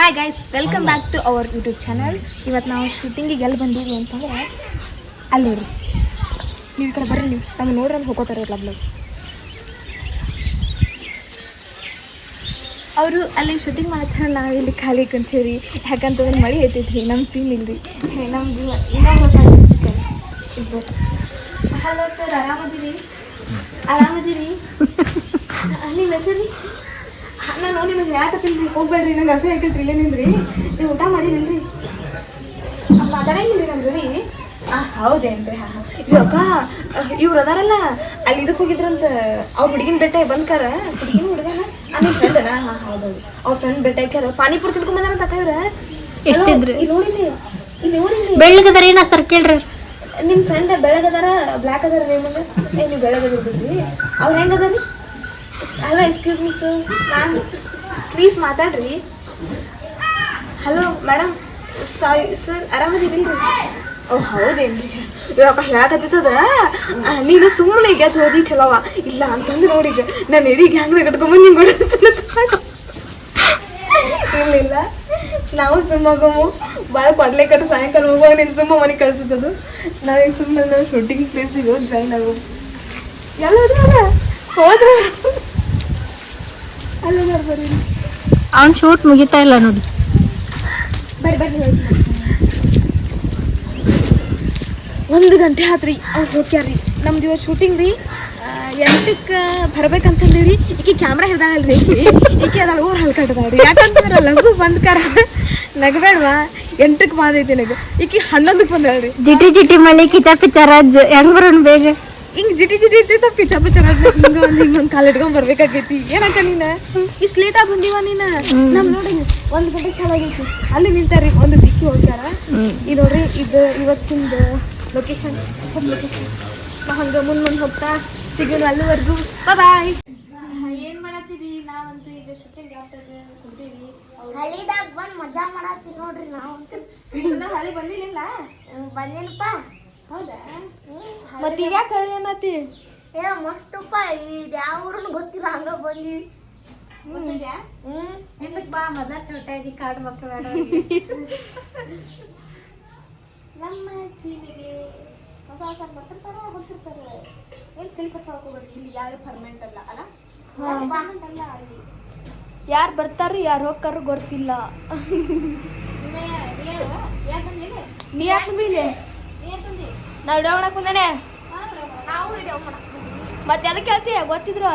Hi guys welcome back to our YouTube channel ಇವತ್ತು ನಾವು ಶೂಟಿಂಗಿಗೆ ಎಲ್ಲಿ ಬಂದೀವಿ ಅಂತಂದರೆ ಅಲ್ಲಿ ನೋಡ್ರಿ. ನೀವು ಈ ಕಡೆ ಬರ್ರಿ ನೀವು ನಮ್ಗೆ ನೋಡ್ರಿ ಅಲ್ಲಿ ಹೋಗೋತಾರೆ ಇರ್ಲ ಅವರು ಅಲ್ಲಿ ಶೂಟಿಂಗ್ ಮಾಡ್ತಾರೆ ನಾವು ಇಲ್ಲಿ ಖಾಲಿ ಕುಂತೀವಿ ಯಾಕಂತಂದ್ರೆ ಮಳೆ ಐತೈತ್ರಿ ನಮ್ಮ ಸೀನ್ ಇಲ್ರಿ. ನಮ್ದು ಇನ್ನೊಂದು ಹೊಸ ಇರ್ಬೋದು ಹಲೋ ಸರ್ ಆರಾಮದಿರಿ? ಆರಾಮದಿರಿ ನಿಮ್ಮ ಹೆಸರು ಯಾಕತ್ತೀನಿ ಹೋಗ್ಬೇಡ್ರಿ ನಂಗೆ ಹಸಿ ಹಾಕಿಲ್ರಿ ಇಲ್ಲೇ ನಿಂದ್ರಿ ನೀವು ಊಟ ಮಾಡಿದಿಲ್ರಿ ಮಾತಾಡಂಗಿಲ್ಲ ನಮ್ದು ರೀ ಹಾಂ ಹೌದೇನ್ರಿ ಹಾಂ ಹಾಂ. ಇವಾಗ ಇವ್ರು ಅದಾರಲ್ಲ ಅಲ್ಲಿ ಇದಕ್ಕೆ ಹೋಗಿದ್ರಂತ ಅವ್ರ ಹುಡುಗಿನ ಬೆಟ್ಟ ಬಂದ್ಕಾರ? ಹುಡುಗಿನ ಹುಡುಗನ? ನಿಮ್ಮ ಫ್ರೆಂಡನ ಹಾಂ ಹೌದೌದು. ಅವ್ರ ಫ್ರೆಂಡ್ ಬೆಟ್ಟ ಹಾಕ್ಯಾರ ಪಾನಿಪುರಿ ತಿನ್ಕೊಂಡ್ ಬಂದಾರಂತ ಅಕ್ಕ ಇವ್ರ? ಎಷ್ಟಿದ್ರಿ? ಇಲ್ಲಿ ನೋಡಿಲಿ ಇಲ್ಲಿ ನೋಡಿಲಿ ಬೆಳ್ಳಗದಾರ ಏನ ಸರ್ ಕೇಳ್ರಿ. ನಿಮ್ಮ ಫ್ರೆಂಡ್ ಬೆಳಗದಾರ ಬ್ಲ್ಯಾಕ್ ಅದಾರ ನಿಮಗೆ ಏ ನೀವು ಬೆಳಗದಿರ್ ಬಿಡ್ರಿ. ಅವ್ರು ಹೆಂಗದಾರಿ hello excuse me sir ma'am please ಮಾತಾಡ್ರಿ. ಹಲೋ ಮೇಡಮ್ ಸಾರಿ ಸರ್ ಆರಾಮದಿರಿಲ್ರಿ ಓ, ಹೌದೇನ್ರಿ. ಇವಾಗ ಹೇಳಕತ್ತಿತ್ತದ ನೀನು ಸುಮ್ಮನೆ ಈಗ ಓದಿ ಚಲೋವ ಇಲ್ಲ ಅಂತಂದ್ರೆ ನೋಡಿ ನಾನು ಇಡೀ ಗ್ಯಾಂಗ್ನ ಕಟ್ಕೊಂಬಂದು ನಿಂಗೆ ಇಲ್ಲ ಇಲ್ಲ ನಾವು ಸುಮ್ಮಗಮು ಭಾಳ ಕೊಡ್ಲೆ ಕಟ್ಟು ಸಾಯಂಕಾಲ ಹೋಗುವಾಗ ನೀನು ಸುಮ್ಮ ಮನೆಗೆ ಕಳ್ಸಿದ್ದದು ನಾವು ಸುಮ್ಮನೆ ನಾವು ಶೂಟಿಂಗ್ ಪ್ಲೇಸಿಗೆ ಹೋಗಿ ಜಾಯ್ನ್ ಆಗೋ ಎಲ್ಲ ಹೋದ್ರ? ಅವ್ನ್ ಶೂಟ್ ಮುಗಿತಾ ಇಲ್ಲ ನೋಡಿ. ಒಂದು ಗಂಟೆ ಆತ್ರಿ ಅವ್ರು ಹೋಗ್ಯಾರ್ರಿ. ನಮ್ದು ಇವತ್ತು ಶೂಟಿಂಗ್ ರೀ. ಎಂಟಕ್ಕೆ ಬರ್ಬೇಕಂತಂದೇವಿ ರೀ ಈಕೆ ಕ್ಯಾಮ್ರಾ ಹಿಡ್ದಾಳಲ್ರಿ ಈಕೆ. ಅದಾಳ ಊರ್ ಹಲ್ಕಟ್ಟದಾಳ್ರಿ ಯಾಕಂತಂದ್ರೆ ಲಘು ಬಂದ್ಕಾರ ನಗಬೇಡ್ವಾ? ಎಂಟಕ್ಕೆ ಬಂದೈತಿ ನನಗೆ ಈಕೆ ಹನ್ನೊಂದಕ್ಕೆ ಬಂದಾಳ್ರಿ. ಜಿಟಿ ಜಿಟಿ ಮಳೆ ಕಿಚ ಪಿಚರ ಹೆಂಗ್ ಬರೋಣ ಬೇಗ? ಹಿಂಗ್ ಜಿಟಿ ಜಿಟಿ ಇರ್ತೈತ ಪಿಚ ಪಿಚ ಹಿಂಗ ಒಂದ್ ಹಿಂಗ ಒಂದ್ ಕಾಲ್ ಇಟ್ಕೊಂಡ್ ಬರ್ಬೇಕಾಗೈತಿ. ಏನಕ್ಕ ನೀನ? ಇಷ್ಟ್ ಲೇಟ್ ಆಗಿ ಬಂದಿವ ನೀನ? ನಮ್ ನೋಡಿ ಒಂದ್ ಗಂಟೆ ಕೆಳಗೈತಿ ಅಲ್ಲಿ ನಿಂತಾರಿ ಒಂದು ದಿಕ್ಕಿ ಹೋಗ್ಯಾರ. ಈ ನೋಡ್ರಿ ಇದು ಇವತ್ತಿಂದ ಲೊಕೇಶನ್ ಲೊಕೇಶನ್ ಹಂಗ ಮುಂದ್ ಮುಂದ್ ಹೋಗ್ತಾ ಸಿಗೋಣ ಅಲ್ಲಿವರೆಗೂ. ಬಾಯ್ ಏನ್ ಮಾಡತ್ತೀರಿ? ನಾವಂತೂ ಈಗ ಶೂಟಿಂಗ್ ಕುಂತೀವಿ ಹಳಿದಾಗ ಬಂದ್ ಮಜಾ ಮಾಡತ್ತೀವಿ ನೋಡ್ರಿ ನಾವು. ಹಳಿ ಬಂದಿಲ್ಲ ಬಂದೇನಪ್ಪ. ಹೌದಾ? ಮತ್ತೆ ಈಗ ಯಾಕೆ ಹಳಿ ಏ ಮಸ್ತಪ್ಪ ಇದು ಯಾವ ಊರನ್ನು ಗೊತ್ತಿಲ್ಲ ಹಂಗ ಬಂದಿ. ಹ್ಮ್. ಬಾ ಮದ ಚೋಟಾಗಿ ಕಾಡು ಮಕ್ಕಳು ನಮ್ಮ ಜೀವಿಗೆ ಹೊಸ ಹೊಸ ಬರ್ತಿರ್ತಾರ ಗೊತ್ತಿರ್ತಾರೆ ಏನು ಕಟ್ಸ್ಕೊಳ್ಕೋಬೇಡ್ರಿ ಇಲ್ಲಿ ಯಾರು ಪರ್ಮನೆಂಟ್ ಅಲ್ಲ ಅಲ್ಲ? ಪರ್ಮನೆಂಟ್ ಅಲ್ಲ ಅಲ್ಲಿ. ಯಾರು ಬರ್ತಾರೋ ಯಾರು ಹೋಗ್ತಾರೋ ಗೊತ್ತಿಲ್ಲ. ನೀ ಯಾಕೆ ಬಂದಿಲ್ಲ ನಾ ವಿಡಿಯೋ ಮಾಡಕ್ ಬಂದೇನೆ ಮತ್ತೆ ಅದಕ್ಕೆ ಕೇಳ್ತೀಯ? ಗೊತ್ತಿದ್ರು?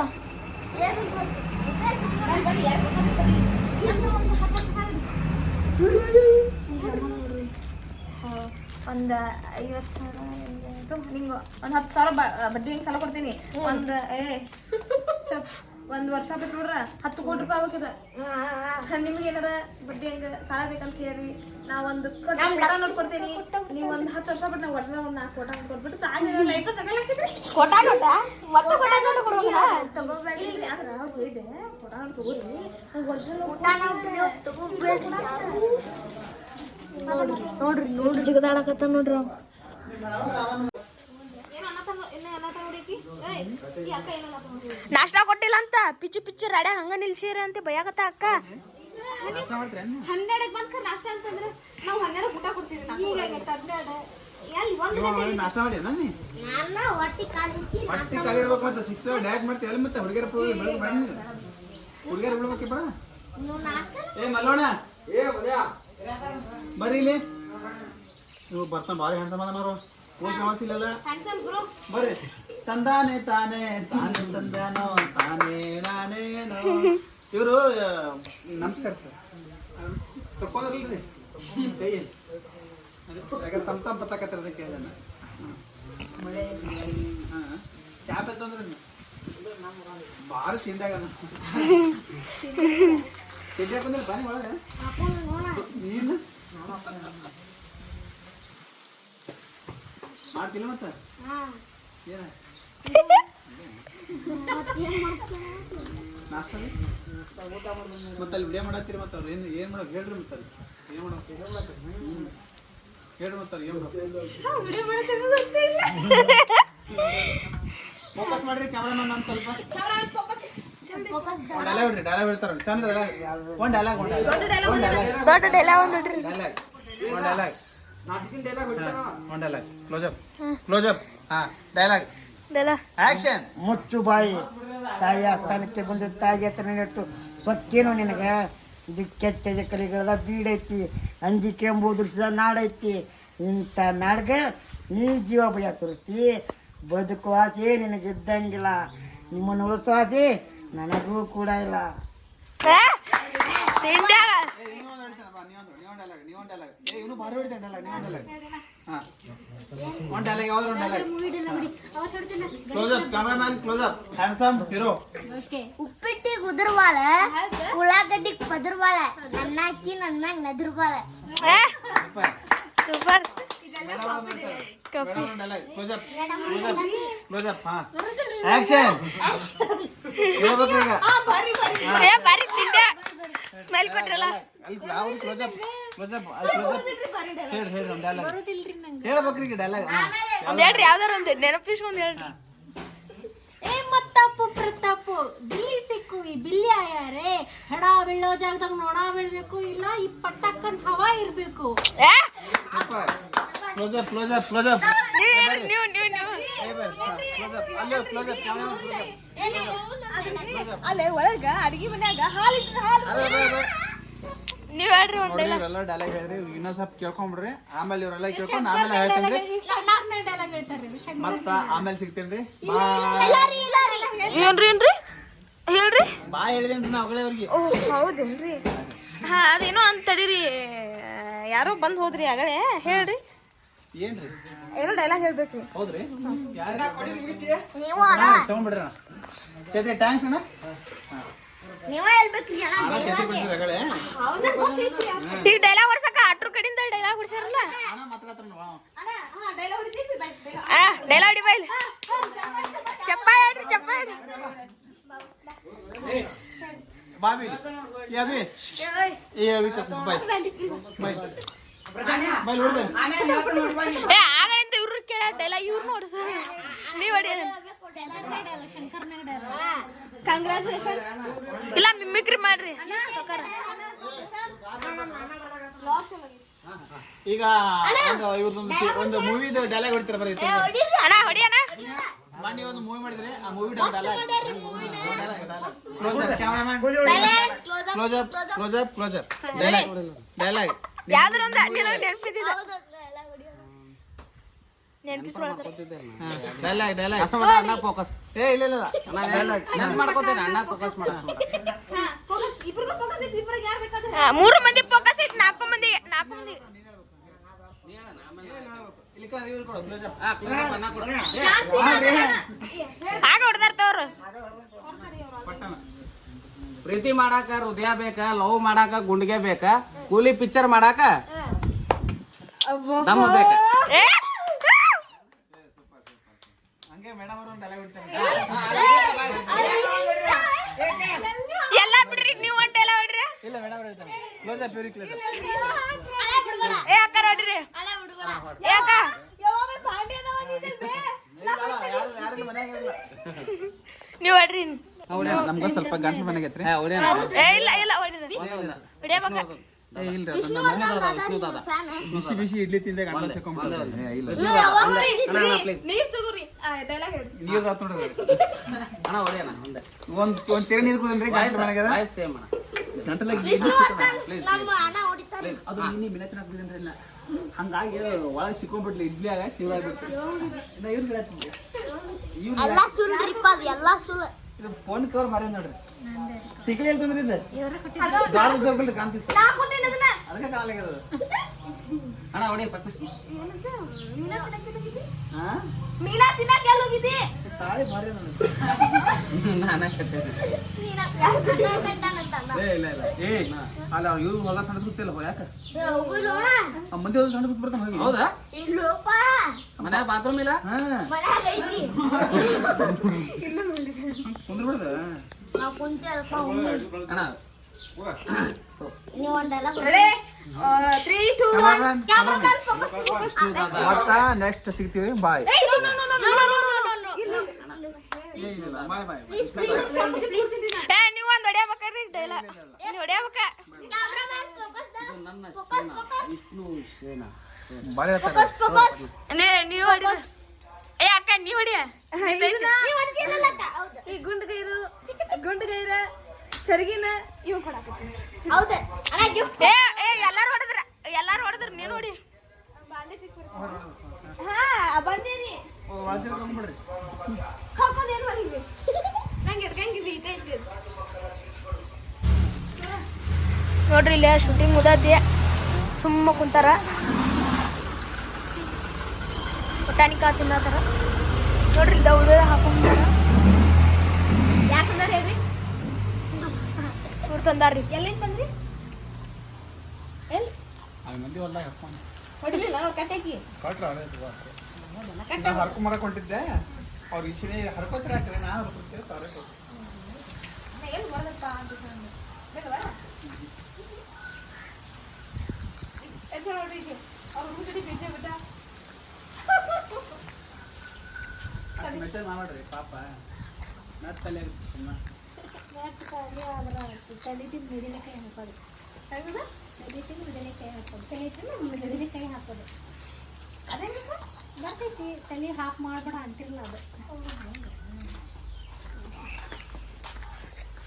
ಒಂದು ಐವತ್ತು ಸಾವಿರ ನಿಂಗೆ. ಒಂದು ಹತ್ತು ಸಾವಿರ ಬಡ್ಡಿ ಹಿಂಗೆ ಸಾಲ ಕೊಡ್ತೀನಿ. ಒಂದು ಏ ಒಂದು ವರ್ಷ ಬಿಟ್ಟು ನೋಡ್ರ ಹತ್ತು ಕೋಟಿ ರೂಪಾಯಿ ಆಗ್ಬೇಕಿದ. ನಿಮ್ಗೆ ಏನಾರ ಬಡ್ಡಿ ಹಂಗ ಸಾಲ ಬೇಕಂತ ಹೇಳಿ ನಾ ಒಂದು ನೋಡ್ಕೊಡ್ತೀನಿ. ನೀವು ಒಂದು ಹತ್ತು ವರ್ಷ ಬಿಟ್ಟು ನಾವು ವರ್ಷದ ಒಂದು ನಾಲ್ಕು ಕೋಟ ಕೊಟ್ಬಿಟ್ಟು ಸಾಕು. ಲೈಫ್ ನೋಟ ಮತ್ತೆ ನೋಟ ತಗೋಬೇಡಿ. ಕೋಟ ತಗೋರಿ. ವರ್ಷ ನೋಡ್ರಿ ನೋಡ್ರಿ. ಜಿಗದಾಡಕತ್ತ ನೋಡ್ರಿ. ನಾಷ್ಟಾ ಕೊಟ್ಟಿಲ್ಲ ಅಂತ ಪಿಚ್ಚು ಪಿಚ್ಚು ರಡ ಹಂಗ ನಿಲ್ಸಿರ ಅಂತ ಬಯಾಕತ್ತ ಅಕ್ಕ. ಹನ್ನೆರಡಕ್ಕೆ ಬಂದ್ಕ ನಾಷ್ಟ ಅಂತಂದ್ರೆ ನಾವು ಹನ್ನೆರಡಕ್ಕೆ ಊಟ ಕೊಡ್ತೀವಿ ಬರ್ರಿ ಇಲ್ಲಿ. ನೀವು ಬರ್ತಾನೆ ಭಾರಿ ಗುರು. ಬರ್ರಿ. ತಂದಾನೆ ತಾನೆ ತಾನೆ ತಂದಾನೋ ತಾನೇ ನಾನೇನೋ. ಇವರು ನಮಸ್ಕಾರ ಸರ್. ತಕ್ಕೊಂಡ್ರಲ್ರಿ ಕೈ ಯಾಕಂದ್ರೆ ತಮ್ಮ ತಮ್ಮ ಬತ್ತಾಕತ್ತಿರೋದಕ್ಕೆ ಕೇಳಿದೆ ಹಾಂ ಕ್ಯಾಬ್ ಎತ್ತಂದ್ರೆ ಭಾರಿ ತಿಂಡಾಗ ತಿಂಡಿ ಹಾಕೊಂಡ್ರೆ? ಬನ್ನಿ ಒಳಗೆ. ನೀನು? ಮಾಡ್ತಿಲ್ಲ ಮತ್ತೆ ಏನ? ನಾಷ್ಟ ರೀ? ಮತ್ತೆ ಅಲ್ಲಿ ವಿಡಿಯೋ ಮಾಡತ್ತೀರಿ ಮತ್ತೆ ಅವ್ರು ಏನು ಏನು ಮಾಡೋಕೆ ಹೇಳ್ರಿ ಮತ್ತೆ ಅಲ್ಲಿ. ಏನು ಮಾಡೋಕೆ ಹೇಳ್ರಿ ಮತ್ತೆ ಏನು ಫೋಕಸ್ ಮಾಡ್ರಿ ಕ್ಯಾಮ್ರಾಮನ್ ನಾನು ಸ್ವಲ್ಪ. ಡೈಲಾಗ್ ಬಿಡ್ರಿ ಡೈಲಾಗ್ ಹೇಳ್ತಾರ ಚಂದ ಡೈಲಾಗ್ ಒಂದು ಡೈಲಾಗ್ ಒಂದು ಡೈಲಾಗ್ ಒಂದು ಡೈಲಾಗ್ ಡೈಲಾಗ್ ಒಂದು ಡೈಲಾಗ್ ಒಂದು dialogue dialogue close up close up ಹಾ. ಡೈಲಾಗ್ ಡೈಲಾಗ್ ಆಕ್ಷನ್ ಮುಚ್ಚು ಬಾಯಿ. ತಾಯಿ ಅಸ್ಥಾನಕ್ಕೆ ಬಂದು ತಾಯಿ ಹತ್ರ ನೆಟ್ಟು ಸ್ವತ್ತೇನು ನಿನಗೆ? ಇದು ಕೆಟ್ಟ ಕಲಿಗಳದ ಬೀಡೈತಿ ಅಂಜಿಕೆ ಎಂಬುದು ನಾಡೈತಿ ಇಂಥ ನಾಡ್ಗೆ ನೀ ಜೀವ ಭಯ ತುರ್ತಿ ಬದುಕು ಆಸೆ ನಿನಗಿದ್ದಂಗಿಲ್ಲ. ನಿಮ್ಮನ್ನು ಉಳಿಸೋ ಆಸೆ ನನಗೂ ಕೂಡ ಇಲ್ಲ. ತಿಂಡ್ಯಾಗ ನೀವೊಂದು ಹೊಡಿತಾನೆ ಬಾ ನೀವೊಂದು ನೀವೊಂದು ಡೈಲಾಗ್ ನೀವೊಂದು ಡೈಲಾಗ್ ಏ ಇವನು ಭಾರಿ ಹೊಡಿತಾನೆ ಡೈಲಾಗ್ ನೀವೊಂದು ಡೈಲಾಗ್ ಹಾ ಒಂದು ಡೈಲಾಗ್ ಯಾವ್ದು ಒಂದು dialogue close up cameraman close up handsome hero ಉಪ್ಪಿಟ್ಟಿಗೆ ಉದುರ್ಬಾಳ ಉಳ್ಳಾಗಡ್ಡಿಗೆ ಪದರ್ಬಾಳ ನನ್ನ ಅಕ್ಕಿ ನನ್ನ ಮ್ಯಾಗ ನದಿರ್ಬಾಳ super dialogue close up close up close up ಹಾ ಆಕ್ಷನ್ ಹೇಳ್ಬೇಕ್ರಿ ಈಗ ಏ ಬಾರಿ ತಿಂಡ್ಯಾ ಸ್ಮೆಲ್ ಕೊಟ್ರಲ್ಲ? ಅಲ್ಲಿ ಯಾವ close up close up close up ಹೇಳಿ ಹೇಳಿ ಒಂದು ಡೈಲಾಗ್ ಹೇಳ್ಬೇಕ್ರಿ ಈಗ ಡೈಲಾಗ್ ಹಾ. ಹೇಳ್ರಿ ಯಾವ್ದಾರ ಒಂದು ನೆನಪಿಸ್ಕೊಂಡ್ ಹೇಳ್ರಿ. ಏ ಮತ್ತಪ್ಪು ಪ್ರತಾಪು ಬಿಲ್ಲಿ ಸಿಕ್ಕು ಈ ಬಿಲ್ಲಿ ಆಯಾರೆ. ಹೆಡ ಬೀಳೋ ಜಾಗದಾಗ ನೋಡ ಬೀಳ್ಬೇಕು ಇಲ್ಲ ಈ ಪಟ್ಟಕ್ಕನ್ ಹವಾ ಇರ್ಬೇಕು. ಏ? Super. Close up close up close up ನೀವು ನೀವು ನೀವು. ಕ್ಲೋಸ್ ಅಪ್ ಅಲ್ಲಿ ಒಳಗ ಅಡಿಗೆ ಮನ್ಯಾಗ ಹಾಲಿಟ್ರ ಹಾಲು. ನೀವ್ ಹೇಳ್ರಿ ಒಂದ್ ನೋಡ್ರಿ ಇವರೆಲ್ಲ ಡೈಲಾಗ್ ಹೇಳಿದ್ರಿ ಇನ್ನೊಂದ್ ಸ್ವಲ್ಪ ಕೇಳ್ಕೊಂಬಿಡ್ರಿ. ಆಮೇಲೆ ಇವರೆಲ್ಲ ಕೇಳ್ಕೊಂಡು ಆಮೇಲೆ ಹೇಳ್ತೇನ್ರಿ ಡೈಲಾಗ್ ಹೇಳ್ತಾರೆ ಮತ್ತ ಆಮೇಲೆ ಸಿಗ್ತೇನ್ರಿ ಏನ್ರಿ ಏನ್ರಿ? ಹೇಳ್ರಿ. ಬಾ ಹೇಳಿದೇನ್ರಿ ನಾ ಅವಗಳೇ ಅವ್ರಿಗೆ. ಓ ಹೌದೇನ್ರಿ? ಹಾ ಅದೇನೋ ಅಂತ ತಡೀರಿ. ಯಾರೋ ಬಂದ್ ಹೋದ್ರಿ ಆಗಲೇ. ಹೇಳ್ರಿ. ಏನ್ರಿ? ಏನೋ ಡೈಲಾಗ್ ಹೇಳ್ಬೇಕ್ರಿ ಹೌದ್ರಿ? ಯಾರ ನೀವು ತಗೊಂಡ್ಬಿಡ್ರಿ ಅಣ್ಣ. ಚೈತ್ರಿ ಟ್ಯಾಂಕ್ಸ್ ಅಣ್ಣ. ನೀವೇ ಹೇಳ್ಬೇಕ್ರಿ ಅಣ್ಣ ಅಣ್ಣ ಈಗ ಡೈಲಾಗ್ ಹೊಡ್ಸಕ ಆಟ್ರು ಕಡಿಂದ ಡೈಲಾಗ್ ಹೊಡ್ಸಾರಲ್ಲ ಅಣ್ಣ ಮಾತಾಡ್ತಾರ ಆ ಡೈಲಾಗ್ ಹೊಡಿ ಚಪ್ಪಾಳೆ ಹೇಳ್ರಿ ಚಪ್ಪಾಳೆ ಬಾಬಿ ಯಾಬಿ ಏ ಏ ಆಗಲಿಂದ ಇವ್ರು ಕೇಳ ಡೈಲಾಗ್ ಇವ್ರು ನೋಡ್ಸ ನೀವ್ ಹೊಡಿ. ಕಂಗ್ರ್ಯಾಚುಲೇಷನ್ಸ್ ಇಲ್ಲ ಮಿಮಿಕ್ರಿ ಮಾಡ್ರಿ. ಈಗ ಒಂದು ಇವ್ರದೊಂದು ಒಂದು ಮೂವಿದು ಡೈಲಾಗ್ ಹೊಡಿತಾರ ಬರೀ ಅಣ್ಣ ಹೊಡಿ ಅಣ್ಣ. ಮೊನ್ನೆ ಒಂದು ಮೂವಿ ಮಾಡಿದ್ರೆ ಆ movie dialogue close up close up close up dialogue dialogue ನಿನಗೆ ನೆನ್ಪಿದ್ದಿಲ್ಲ ಫೋಕಸ್ ಏ ಇಲ್ಲ ಇಲ್ಲ ಡೈಲಾಗ್ ನೆನ್ಪು ಮಾಡ್ಕೋತೇನೆ ಅಣ್ಣ ಫೋಕಸ್ ಮಾಡ ಫೋಕಸ್ ಇಬ್ರಿಗೂ ಫೋಕಸ್ ಐತಿ ಇಬ್ರಿಗೆ ಯಾರು ಬೇಕಾದ್ರೆ ಮೂರು ಮಂದಿ ಫೋಕಸ್ ಐತಿ ನಾಲ್ಕು ಮಂದಿ ನಾಲ್ಕು ಮಂದಿ. ಹೊಡೆದಾರ್ತವ್ರು ಪಟ್ಟಣ. ಪ್ರೀತಿ ಮಾಡಾಕ ಹೃದಯ ಬೇಕ ಲವ್ ಮಾಡಾಕ ಗುಂಡಿಗೆ ಬೇಕ ಕೂಲಿ ಪಿಕ್ಚರ್ ಮಾಡಾಕ ದಮ್ಮ ಬೇಕ. ಏ! ಹಂಗೆ ಮೇಡಮ್ ಅವರು ಒಂದು ಡೈಲಾಗ್ ಹೊಡಿತಾರೆ. ಎಲ್ಲ ಬಿಡ್ರಿ ನೀವು ಒಂದು ಡೈಲಾಗ್ ಹೊಡ್ರಿ. ಇಲ್ಲ ಮೇಡಮ್ ಅವರು ಹೇಳ್ತಾರೆ. ಕ್ಲೋಸ್ ಅಪ್ ಇವ್ರಿಗೆ ಕ್ಲೋಸ್ ಅಪ್ ಏ ಅಕ್ಕ ಹೊಡ್ರಿ. ಏ ಅಕ್ಕ. ಯಾರು ಯಾರು ಮನ್ಯಾಗ ಇಲ್ಲ? ನೀವು ಹೊಡ್ರಿ. ನಮ್ಗೆ ಸ್ವಲ್ಪ ಗಂಟಲು ಮನೆಗೆ ಐತ್ರಿ ಏ ಇಲ್ಲ ಬಿಸಿ ಬಿಸಿ ಇಡ್ಲಿ ತಿಂದೆ ಗಂಟಲು ನೀರ್ ಆತ್ ನೋಡ್ರಿ ಒಂದೇ. ಒಂದ್ ಒಂದ್ ತೆರೆ ನೀರು ಕುಡಿದ್ರಿ ಗಂಟಲು ಮನೆಗೆ ಅದ? ಹಂಗಾಗಿ ಒಳಗೆ ಸಿಕ್ಕೊಂಡ್ಬಿಟ್ಲಿ ಇಡ್ಲಿ ಆಗ ಶಿವ ನಾ ಇವ್ರು ಎಲ್ಲ ಸುಳ್ಳು. ಇದು ಫೋನ್ ಕವರ್ ಮಾರಿ ನೋಡ್ರಿ. ಟಿಕಲಿ ಹೇಳ್ತಂದ್ರಿ ಇದು? ದಾಳ ಜೋರ್ಬಲ್ರಿ ಕಾಣ್ತಿತ್ತು. ಅದಕ್ಕೆ ಕಾಲಾಗ್ಯದ ಅದು. ಅಣ್ಣ ಹೊಡಿ ಪಕ್ಕ ಹಾ ಮೀನಾ ತಿನ್ನಕ್ಕೆ ಎಲ್ಲಿ ಹೋಗಿದ್ದಿ? ತಾಳಿ ಮಾರಿ ನೋಡಿ ನಾನೇ ಕಟ್ಟಿದ್ದೆ ಏ ಇಲ್ಲ ಇಲ್ಲ. ಏ ಅಲ್ಲ ಇವ್ರು ಹೊಲ ಸಣ್ಣ ಸುತ್ತಿಲ್ಲ ಯಾಕ? ಮಂದಿ ಹೊಲ ಸಣ್ಣ ಸುತ್ತ ಬರ್ತಾನೆ ಹೋಗಿ. ಹೌದಾ? ಮನ್ಯಾಗ ಬಾತ್ರೂಮ್ ಇಲ್ಲ ಹಾ ಮನ್ಯಾಗ ಐತಿ ಕುಂದ್ರ ಬಿಡ್ದ ನಾವು ಕುಂತೇವಪ್ಪ ಅಣ್ಣ ನೀವು ಒಂದೆಲ್ಲ ತ್ರೀ ಟೂ ಮತ್ತ ನೆಕ್ಸ್ಟ್ ಸಿಗ್ತೀವಿ? ಬಾಯ್ ಏ ಇಲ್ಲ ಬಾಯ್ ನೀವು ಒಂದು ಹೊಡಿಯಬೇಕ್ರಿ ಹೊಡಿಯಬೇಕ? ನನ್ನ ವಿಷ್ಣು ಸೇನಾ. ನೀವು ಹೊಡಿ ಏ ಅಕ್ಕ ನೀವು ಹೊಡಿಯ. ಈ ಗುಂಡ್ಗೈರು ಗುಂಡ್ಗೈರ ಸರಿಗಿನ ಇವ್ ಕೊಡಾಕತ್ತೀನಿ. ಹೌದು. ಅಣ್ಣ ಗಿಫ್ಟ್ ಏ ಏ ಎಲ್ಲಾರು ಹೊಡೆದ್ರ ಎಲ್ಲಾರು ಹೊಡೆದ್ರ ನೀನು ನೋಡಿ ಹಾ ಬಂದೇನಿ ಒಳಚಿರ್ಕೊಂಡ್ಬಿಡ್ರಿ ಹಾಕೋದೇನು ಮಲ್ಲಿಗೆ ನಂಗೆ ಎದ್ಕಂಗಿಲ್ಲ ಇದೆ ಇದೆ ನೋಡ್ರಿ ಇಲ್ಲ ಶೂಟಿಂಗ್ ಮುದತಿ ಸುಮ್ಮ ಕುಂತಾರ. ಬಟಾಣಿಕಾ ತಿನ್ನತ್ತಾರ ನೋಡ್ರಿ ದೌಡ ಹಾಕೊಂಡ್ ಯಾಕಂದ್ರೆ ಹೇಳ್ರಿ? ಇವ್ರು ತಂದಾರ್ರಿ. ಎಲ್ಲಿಂದ ಬಂದ್ರಿ ಎಲ್ಲಿ ಹೊಡಿಲಿಲ್ಲ ನಾವು ಕಟ್ಟಾಕಿ ಹರ್ಕೊಂಬರಕ್ ಹೊಂಟಿದ್ದೆ. ಅವ್ರು ಹರ್ಕೋತೀರ ನಾ ಹರ್ಕೊತೀರ ಎಲ್ಲಿ ಬರ್ದಪ್ಪ ಅಂತ ನೋಡ್ರಿ ಬಿದ್ದೆ ಬಿಟ್ಟ. ಅಷ್ಟ್ ಮೆಸೇಜ್ ಮಾಡ್ರಿ ಪಾಪ ನಟ್ ತಲೆ ಸುಮ್ಮನೆ ಹೆಂಗದ? ಅದೇನಪ್ಪ? ಬರ್ತೈತಿ ತಲೆ ಹಾಫ್ ಮಾಡ್ಬೇಡ ಅಂತಿರಲ್ಲ ಅದು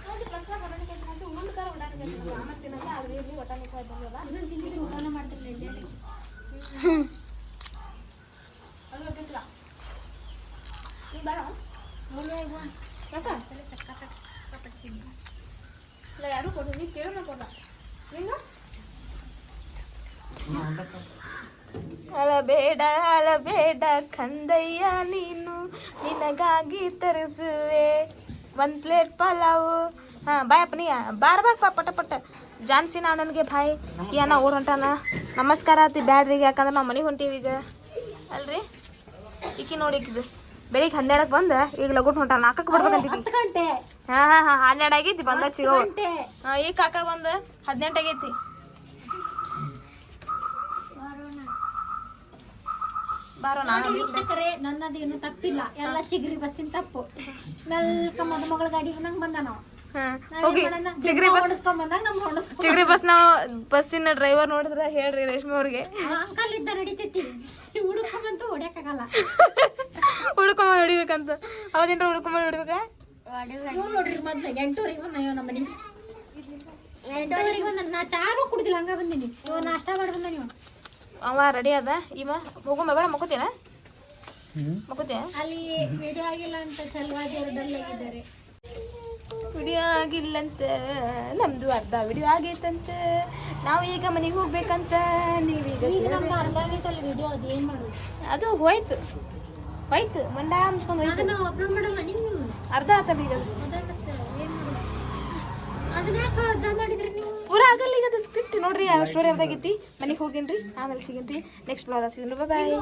ನೋಡಿ, ಪ್ರಶ್ನೆ ಬಟಾಣಿಕಾಯಿ ತಿನ್ನೋದು, ಉಂಡ್ಕಾರ ಬಟಾಣಿಕಾಯಿ ತಿನ್ನೋದು. ಆಮೇಲೆ ತಿನ್ನೋದು, ಆದ್ರೆ ಇಲ್ಲಿ ಬಟಾಣಿಕಾಯಿ ತಿನ್ನೋಲ್ಲ. ಇದನ್ನ ತಿಂದಿದ್ರೆ ಊಟನ ಮಾಡ್ತಿರ್ಲಿಲ್ಲ ಬೇಡ ನೀ ಕೇಳೋಣ ಕೊಡ. ನಿಂಗ? ಅಲಬೇಡ ಅಲಬೇಡ ಕಂದಯ್ಯ ನೀನು ನಿನಗಾಗಿ ತರಿಸುವೆ. ಒಂದ್ ಪ್ಲೇಟ್ ಪಲಾವು. ಹಾ ಬಾಯಪ್ಪ ನೀ ಬಾರ್ಬೇಕು ಪಟ ಪಟ. ಜಾನ್ಸಿ ನಾ ನನಗೆ ಬಾಯ್. ಏನ ಊರ್ ಹೊಂಟಾನ? ನಮಸ್ಕಾರ ಆತಿ ಬ್ಯಾಡ್ರಿ ಈಗ ಯಾಕಂದ್ರೆ ನಾವು ಮನೆಗೆ ಹೊಂಟೀವಿ ಈಗ. ಅಲ್ರಿ? ಈಕಿ ನೋಡಿ ಈಕಿದು. ಬೆಳಿಗ್ಗೆ ಹನ್ನೆರಡಕ್ಕೆ ಬಂದ ಈಗ ಲಗುಟ್ ಹೊಂಟಾನ. ನಾಲ್ಕಕ್ಕೆ ಗಂಟೆ. ಹಾ ಹಾ ಹಾ ಹನ್ನೆರಡು ಆಗೈತಿ ಬಂದಾಗ ಸಿಗೋ ಹಾ ಈ ಕಾಕ ಬಂದ ಹದಿನೆಂಟು ಆಗೈತಿ. ಬಾರೋ ನಾನು ವೀಕ್ಷಕರೇ ನನ್ನದೇನು ತಪ್ಪಿಲ್ಲ. ಎಲ್ಲ ಚಿಗ್ರಿ ಬಸ್ಸಿನ ತಪ್ಪು. ಮೆಲ್ಕ ಮದುಮಗಳ ಗಾಡಿ ನಂಗೆ ಬಂದ ನಾವು. ಚಿಗ್ರಿ ಬಸ್ ಚಿಗ್ರಿ ಬಸ್ ನಾವು ಬಸ್ಸಿನ ಡ್ರೈವರ್ ನೋಡಿದ್ರ ಹೇಳ್ರಿ ರೇಷ್ಮೆ ಅವ್ರಿಗೆ. ಅಂಕಲ್ ಇದ್ದ ನಡಿತೈತಿ. ಹುಡುಕೊಂಬಂತೂ ಹೊಡ್ಯಕ್ಕಾಗಲ್ಲ ಹುಡುಕೊಂಬ ಹೊಡಿಬೇಕಂತ. ಹೌದೇನ್ರ ಹುಡುಕೊಂಬ ಹೊಡಿಬೇಕ? ಇವ್ ನೋಡ್ರಿ ಮೊದ್ಲು ಎಂಟೂರಿಗೆ ಬಂದ ನಮ್ಮ ಮನೆ ಎಂಟೂವರೆಗೆ ಬಂದ ನಾ ಚಾರು ಕುಡ್ದಿಲ್ಲ ಹಂಗ ಬಂದೀನಿ. ಇವ ನಾಷ್ಟ ಮಾಡಿ ಬಂದ ನೀವು ಅವ ರೆಡಿ ಅದ ಇವ ಹೋಗಮ್ಮ ಬೇಡ ಮಕ್ಕೋತೀನ? ಅಲ್ಲಿ ವಿಡಿಯೋ ಆಗಿಲ್ಲ ಅಂತ ಸಲುವಾಗಿ ಅವರು ಡಲ್ ಆಗಿದ್ದಾರೆ. ವಿಡಿಯೋ ಆಗಿಲ್ಲಂತ ನಮ್ದು ಅರ್ಧ ವಿಡಿಯೋ ಆಗೈತಂತ. ನಾವು ಈಗ ಮನೆಗೆ ಹೋಗ್ಬೇಕಂತ ನೀವೀಗ ಈಗ ನಮ್ಮ ಅರ್ಧ ಆಗೈತಲ್ಲ ವಿಡಿಯೋ ಅದು ಏನ್ ಮಾಡೋದು? ಅದು ಹೋಯ್ತು. ಹೋಯ್ತು ಮಂಡ ಮುಚ್ಕೊಂಡು ಹೋಯ್ತು. ಅದನ್ನ ಅಪ್ಲೋಡ್ ಮಾಡಲ್ಲ ನೀವು? ಅರ್ಧ ಆತ ನೀವು? ಪೂರ ಆಗಲ್ಲ ಈಗ ಅದು ಸ್ಕ್ರಿಪ್ಟ್ ನೋಡ್ರಿ ಸ್ಟೋರಿ ಅರ್ಧ ಆಗೈತಿ. ಮನೆಗೆ ಹೋಗಿನ್ರಿ ಆಮೇಲೆ ಸಿಗಿನ್ರಿ. ನೆಕ್ಸ್ಟ್ ಬ್ಲಾಗ್ ಸಿಗಿನ್ರಿ ಬಾಯ್